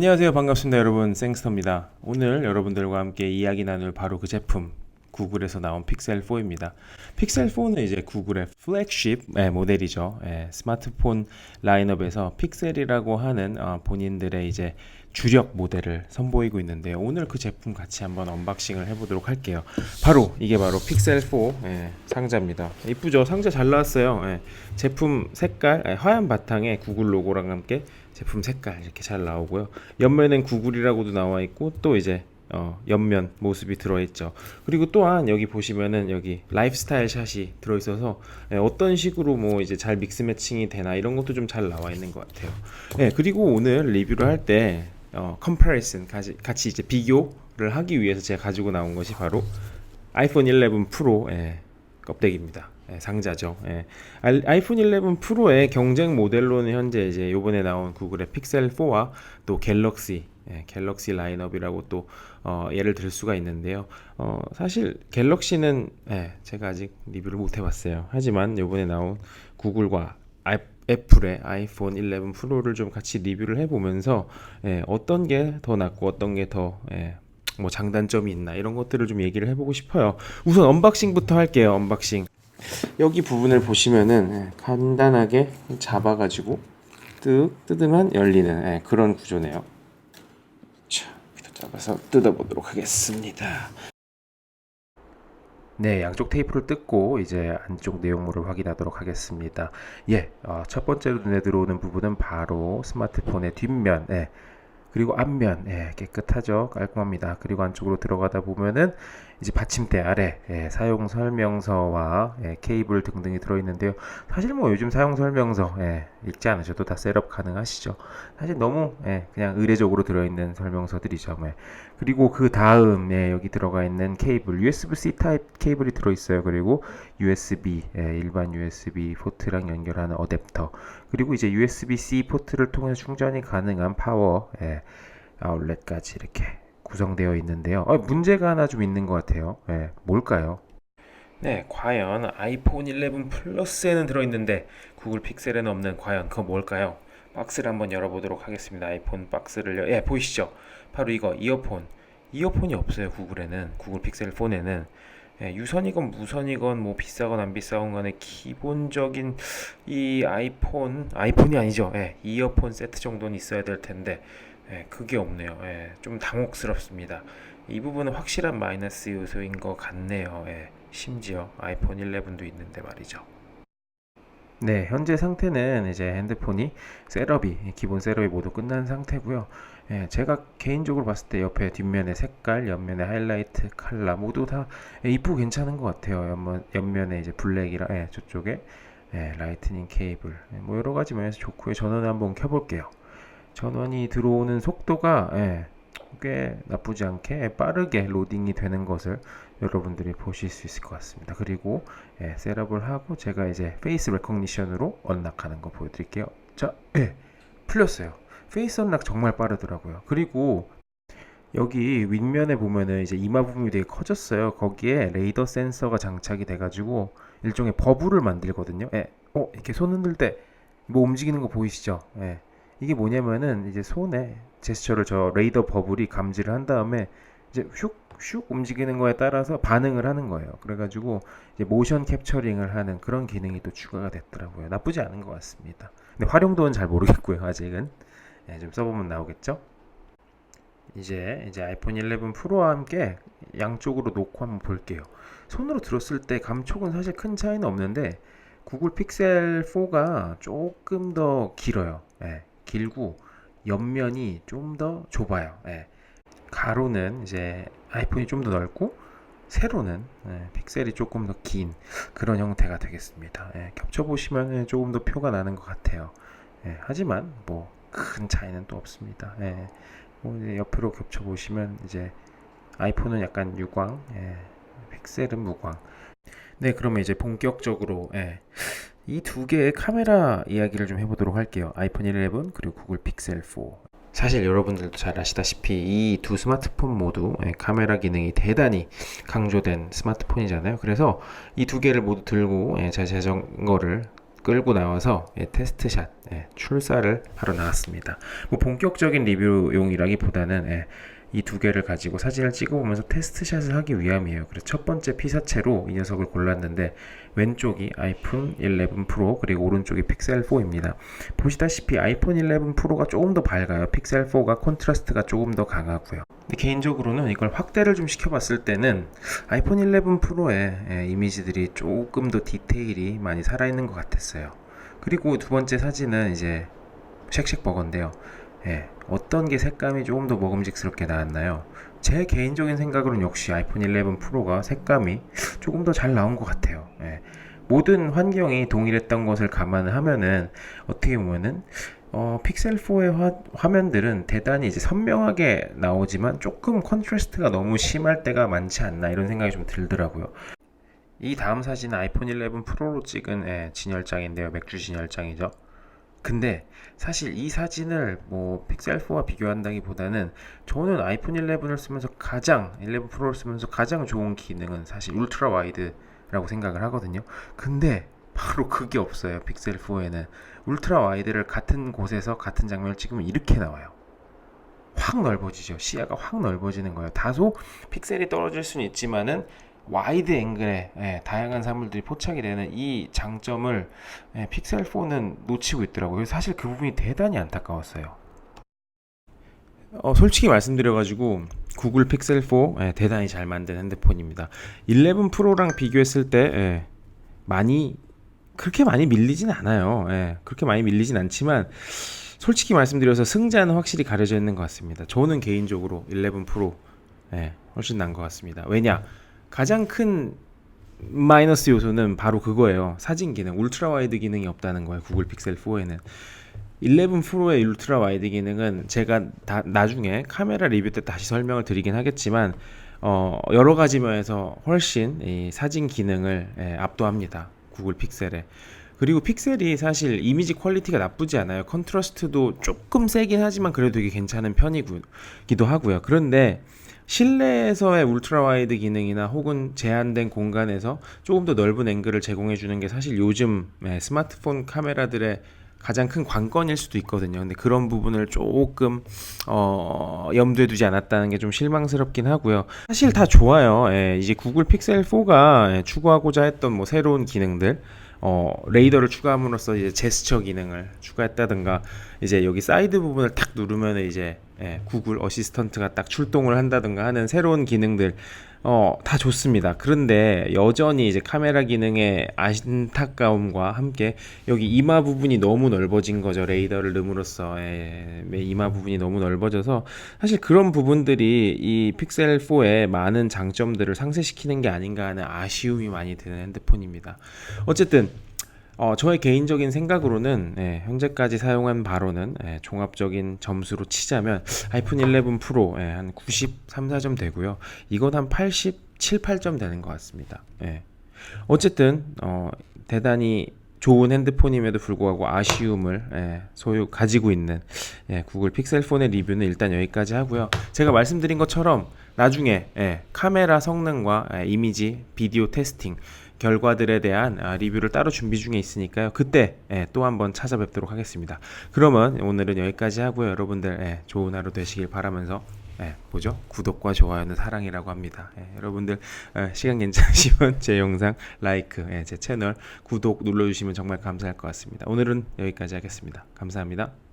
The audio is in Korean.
안녕하세요. 반갑습니다. 여러분. 생스터입니다. 오늘 여러분들과 함께 이야기 나눌 바로 그 제품 구글에서 나온 픽셀 4입니다. 픽셀 4는 이제 구글의 플래그십 예, 모델이죠. 예, 스마트폰 라인업에서 픽셀이라고 하는 어, 본인들의 이제 주력 모델을 선보이고 있는데요. 오늘 그 제품 같이 한번 언박싱을 해보도록 할게요. 바로 이게 바로 픽셀 4 예, 상자입니다. 이쁘죠? 상자 잘 나왔어요. 예, 제품 색깔 예, 하얀 바탕에 구글 로고랑 함께 제품 색깔 이렇게 잘 나오고요. 옆면엔 구글이라고도 나와 있고 또 이제 어, 옆면 모습이 들어있죠. 그리고 또한 여기 보시면은 여기 라이프스타일 샷이 들어있어서 예, 어떤 식으로 뭐 이제 잘 믹스 매칭이 되나 이런 것도 좀 잘 나와 있는 것 같아요. 예, 그리고 오늘 리뷰를 할때 어, 컴파리슨 같이, 같이 이제 비교를 하기 위해서 제가 가지고 나온 것이 바로 아이폰 11 프로 예, 껍데기입니다. 예, 상자죠. 예. 알- 아이폰 11 프로의 경쟁 모델로는 현재 이제 요번에 나온 구글의 픽셀 4와 또 갤럭시 예, 갤럭시 라인업이라고 또 어, 예를 들 수가 있는데요. 어, 사실 갤럭시는 예, 제가 아직 리뷰를 못 해봤어요. 하지만 요번에 나온 구글과 아, 애플의 아이폰 11 프로를 좀 같이 리뷰를 해보면서 예, 어떤 게 더 낫고 어떤 게더 예, 뭐 장단점이 있나 이런 것들을 좀 얘기를 해보고 싶어요. 우선 언박싱부터 할게요. 언박싱. 여기 부분을 보시면은 예, 간단하게 잡아가지고 뜩 뜯으면 열리는 예, 그런 구조네요. 자, 잡아서 뜯어보도록 하겠습니다. 네, 양쪽 테이프를 뜯고 이제 안쪽 내용물을 확인하도록 하겠습니다. 예, 어, 첫 번째로 눈에 들어오는 부분은 바로 스마트폰의 뒷면, 예, 그리고 앞면, 예, 깨끗하죠, 깔끔합니다. 그리고 안쪽으로 들어가다 보면은 이제 받침대 아래 예, 사용 설명서와 예, 케이블 등등이 들어있는데요. 사실 뭐 요즘 사용 설명서 예, 읽지 않으셔도 다 셋업 가능하시죠. 사실 너무 예, 그냥 의례적으로 들어있는 설명서들이죠. 예. 그리고 그 다음 에 여기 들어가 있는 케이블 USB-C 타입 케이블이 들어있어요. 그리고 USB 예, 일반 USB 포트랑 연결하는 어댑터 그리고 이제 USB-C 포트를 통해 충전이 가능한 파워 예, 아울렛까지 이렇게 구성되어 있는데요. 어, 문제가 하나 좀 있는 것 같아요. 예, 뭘까요? 네, 과연 아이폰 11 플러스에는 들어있는데 구글 픽셀에는 없는 과연 그거 뭘까요? 박스를 한번 열어보도록 하겠습니다. 아이폰 박스를 열, 예, 보이시죠? 바로 이거 이어폰. 이어폰이 없어요. 구글에는 구글 픽셀 폰에는 예, 유선이건 무선이건 뭐 비싸건 안 비싸건 간에 기본적인 이 아이폰 아이폰이 아니죠. 예, 이어폰 세트 정도는 있어야 될 텐데 예, 그게 없네요. 예, 좀 당혹스럽습니다. 이 부분은 확실한 마이너스 요소인 것 같네요. 예, 심지어 아이폰 11도 있는데 말이죠. 네, 현재 상태는 이제 핸드폰이 셋업이 기본 셋업이 모두 끝난 상태고요. 예, 제가 개인적으로 봤을 때 옆에 뒷면의 색깔, 옆면의 하이라이트, 컬러 모두 다 예, 이쁘고 괜찮은 것 같아요. 옆면, 옆면에 이제 블랙이랑 예, 저쪽에 예, 라이트닝 케이블 예, 뭐 여러 가지 면에서 좋고요. 전원을 한번 켜볼게요. 전원이 들어오는 속도가 예, 꽤 나쁘지 않게 빠르게 로딩이 되는 것을 여러분들이 보실 수 있을 것 같습니다. 그리고 예, 셋업을 하고 제가 이제 페이스 레커니션으로 언락하는 거 보여드릴게요. 자, 예, 풀렸어요. 페이스 언락 정말 빠르더라고요. 그리고 여기 윗면에 보면은 이제 이마 부분이 되게 커졌어요. 거기에 레이더 센서가 장착이 돼가지고 일종의 버블을 만들거든요. 예, 어, 이렇게 손 흔들 때 뭐 움직이는 거 보이시죠? 예, 이게 뭐냐면은 이제 손에 제스처를 저 레이더 버블이 감지를 한 다음에 이제 슉슉 움직이는 거에 따라서 반응을 하는 거예요. 그래가지고 이제 모션 캡처링을 하는 그런 기능이 또 추가가 됐더라고요. 나쁘지 않은 것 같습니다. 근데 활용도는 잘 모르겠고요. 아직은 예, 좀 써보면 나오겠죠. 이제 이제 아이폰 11 프로와 함께 양쪽으로 놓고 한번 볼게요. 손으로 들었을 때 감촉은 사실 큰 차이는 없는데 구글 픽셀 4가 조금 더 길어요. 예, 길고 옆면이 좀 더 좁아요. 예. 가로는 이제 아이폰이 좀 더 넓고 세로는 예, 픽셀이 조금 더 긴 그런 형태가 되겠습니다. 예, 겹쳐 보시면 조금 더 표가 나는 것 같아요. 예, 하지만 뭐 큰 차이는 또 없습니다. 예, 뭐 옆으로 겹쳐 보시면 이제 아이폰은 약간 유광, 예, 픽셀은 무광. 네, 그러면 이제 본격적으로 예, 이 두 개의 카메라 이야기를 좀 해보도록 할게요. 아이폰 11 그리고 구글 픽셀 4. 사실 여러분들도 잘 아시다시피 이 두 스마트폰 모두 예, 카메라 기능이 대단히 강조된 스마트폰이잖아요. 그래서 이 두 개를 모두 들고 예, 제 자전거를 끌고 나와서 예, 테스트샷 예, 출사를 하러 나왔습니다. 뭐 본격적인 리뷰용이라기보다는 예, 이 두 개를 가지고 사진을 찍어보면서 테스트샷을 하기 위함이에요. 그래서 첫 번째 피사체로 이 녀석을 골랐는데 왼쪽이 아이폰 11 프로 그리고 오른쪽이 픽셀 4입니다. 보시다시피 아이폰 11 프로가 조금 더 밝아요. 픽셀 4가 콘트라스트가 조금 더 강하고요. 근데 개인적으로는 이걸 확대를 좀 시켜봤을 때는 아이폰 11 프로의 예, 이미지들이 조금 더 디테일이 많이 살아있는 것 같았어요. 그리고 두 번째 사진은 이제 쉑쉑버거인데요. 예, 어떤 게 색감이 조금 더 먹음직스럽게 나왔나요? 제 개인적인 생각으로는 역시 아이폰 11 프로가 색감이 조금 더 잘 나온 것 같아요. 예, 모든 환경이 동일했던 것을 감안을 하면은 어떻게 보면은 어, 픽셀 4의 화, 면들은 대단히 이제 선명하게 나오지만 조금 컨트라스트가 너무 심할 때가 많지 않나 이런 생각이 좀 들더라고요. 이 다음 사진은 아이폰 11 프로로 찍은 예, 진열장인데요. 맥주 진열장이죠. 근데 사실 이 사진을 뭐 픽셀 4와 비교한다기보다는 저는 아이폰 11을 쓰면서 가장 11 프로를 쓰면서 가장 좋은 기능은 사실 울트라 와이드라고 생각을 하거든요. 근데 바로 그게 없어요. 픽셀 4에는 울트라 와이드를 같은 곳에서 같은 장면을 찍으면 이렇게 나와요. 확 넓어지죠. 시야가 확 넓어지는 거예요. 다소 픽셀이 떨어질 수는 있지만은 와이드 앵글에 예, 다양한 사물들이 포착이 되는 이 장점을 예, 픽셀 4는 놓치고 있더라고요. 사실 그 부분이 대단히 안타까웠어요. 어, 솔직히 말씀드려가지고 구글 픽셀 4 예, 대단히 잘 만든 핸드폰입니다. 11 프로랑 비교했을 때 예, 많이 그렇게 많이 밀리진 않아요. 예, 그렇게 많이 밀리진 않지만 솔직히 말씀드려서 승자는 확실히 가려져 있는 것 같습니다. 저는 개인적으로 11 프로 예, 훨씬 난것 같습니다. 왜냐 가장 큰 마이너스 요소는 바로 그거예요. 사진 기능, 울트라 와이드 기능이 없다는 거예요. 구글 픽셀 4에는. 11 프로의 울트라 와이드 기능은 제가 다, 나중에 카메라 리뷰 때 다시 설명을 드리긴 하겠지만 어, 여러 가지 면에서 훨씬 이 사진 기능을 예, 압도합니다. 구글 픽셀에. 그리고 픽셀이 사실 이미지 퀄리티가 나쁘지 않아요. 컨트라스트도 조금 세긴 하지만 그래도 되게 괜찮은 편이기도 하고요. 그런데 실내에서의 울트라 와이드 기능이나 혹은 제한된 공간에서 조금 더 넓은 앵글을 제공해 주는 게 사실 요즘 예, 스마트폰 카메라들의 가장 큰 관건일 수도 있거든요. 근데 그런 부분을 조금 어, 염두에 두지 않았다는 게 좀 실망스럽긴 하고요. 사실 다 좋아요. 예, 이제 구글 픽셀 4가 예, 추구하고자 했던 뭐 새로운 기능들 어, 레이더를 추가함으로써 이제 제스처 기능을 추가했다든가 이제 여기 사이드 부분을 탁 누르면 이제 예, 구글 어시스턴트가 딱 출동을 한다든가 하는 새로운 기능들 어, 다 좋습니다. 그런데 여전히 이제 카메라 기능의 안타까움과 함께 여기 이마 부분이 너무 넓어진 거죠. 레이더를 넣음으로써 예, 예, 이마 부분이 너무 넓어져서 사실 그런 부분들이 이 픽셀 4의 많은 장점들을 상쇄시키는 게 아닌가 하는 아쉬움이 많이 드는 핸드폰입니다. 어쨌든 어, 저의 개인적인 생각으로는 예, 현재까지 사용한 바로는 예, 종합적인 점수로 치자면 아이폰 11 프로 예, 한 93, 4점 되고요. 이건 한 87, 8점 되는 것 같습니다. 예. 어쨌든 어, 대단히 좋은 핸드폰임에도 불구하고 아쉬움을 예, 소유 가지고 있는 예, 구글 픽셀 폰의 리뷰는 일단 여기까지 하고요. 제가 말씀드린 것처럼 나중에 예, 카메라 성능과 예, 이미지, 비디오 테스팅 결과들에 대한 아, 리뷰를 따로 준비 중에 있으니까요. 그때 예, 또 한번 찾아뵙도록 하겠습니다. 그러면 오늘은 여기까지 하고요. 여러분들 예, 좋은 하루 되시길 바라면서 예, 뭐죠? 구독과 좋아요는 사랑이라고 합니다. 예, 여러분들 예, 시간 괜찮으시면 제 영상 라이크, 예, 제 채널 구독 눌러주시면 정말 감사할 것 같습니다. 오늘은 여기까지 하겠습니다. 감사합니다.